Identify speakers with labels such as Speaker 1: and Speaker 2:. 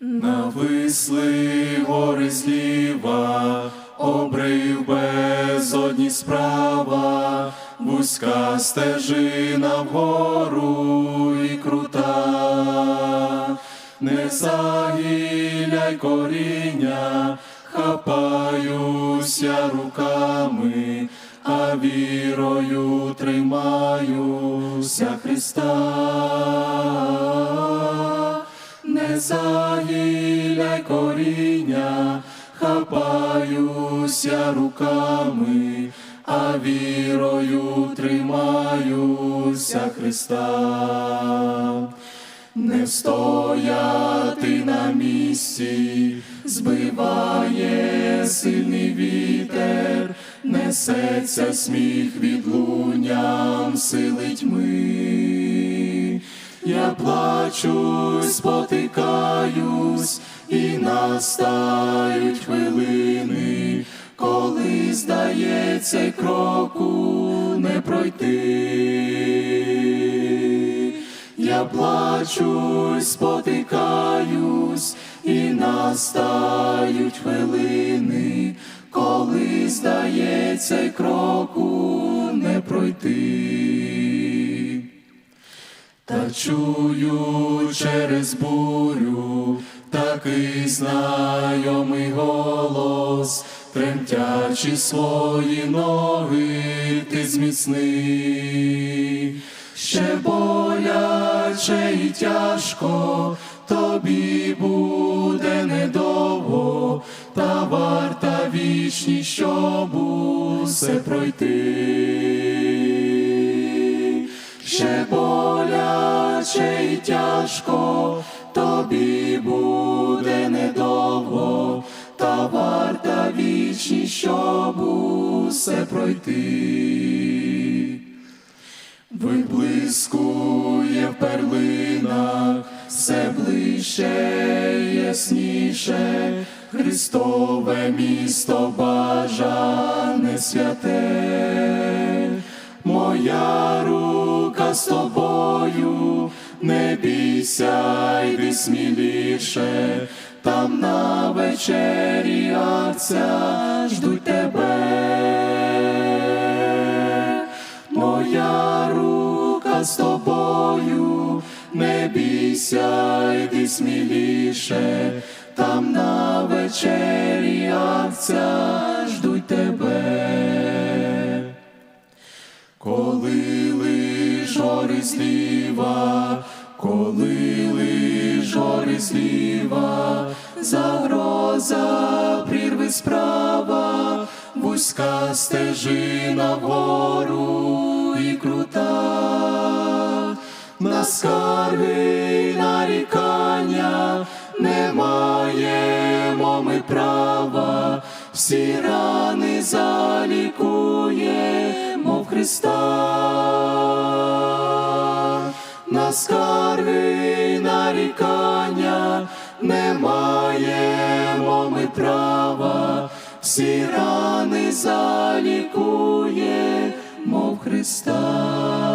Speaker 1: Нависли гори зліва, обрив безодні справа, вузька стежина вгору і крута, не загіляй коріння, хапаюся руками, а вірою тримаюся Христа. Не загіляй коріння, хапаюся руками, а вірою тримаюся Христа. Не встояти на місці, збиває сильний вітер, несеться сміх відлунням сили тьми. Я плачу, спотикаюсь, і настають хвилини, коли здається кроку не пройти. Я плачу, спотикаюсь, і настають хвилини, коли здається кроку не пройти. Та чую через бурю такий знайомий голос, тремтячи свої ноги, ти зміцни. Ще боляче і тяжко, тобі буде недовго, та варта вічність, щоб усе пройти ще боляче і тяжко, тобі буде недовго, та варта вічність, щоб усе пройти. Виблискує в перлинах, все ближче, ясніше, Христове місто бажане святе, моя рука з тобою, не бійся, йди сміліше, там на вечері акця ждуть тебе. Моя рука з тобою, не бійся, йди сміліше, там на вечері акця ждуть тебе. Коли лиш гори зліва, коли лиш гори зліва, загроза прірви справа, вузька стежина вгору і крута, на скарги нарікання не маємо ми права, всі рани залікуємо в Христа. Всі рани залікує, мов Христа.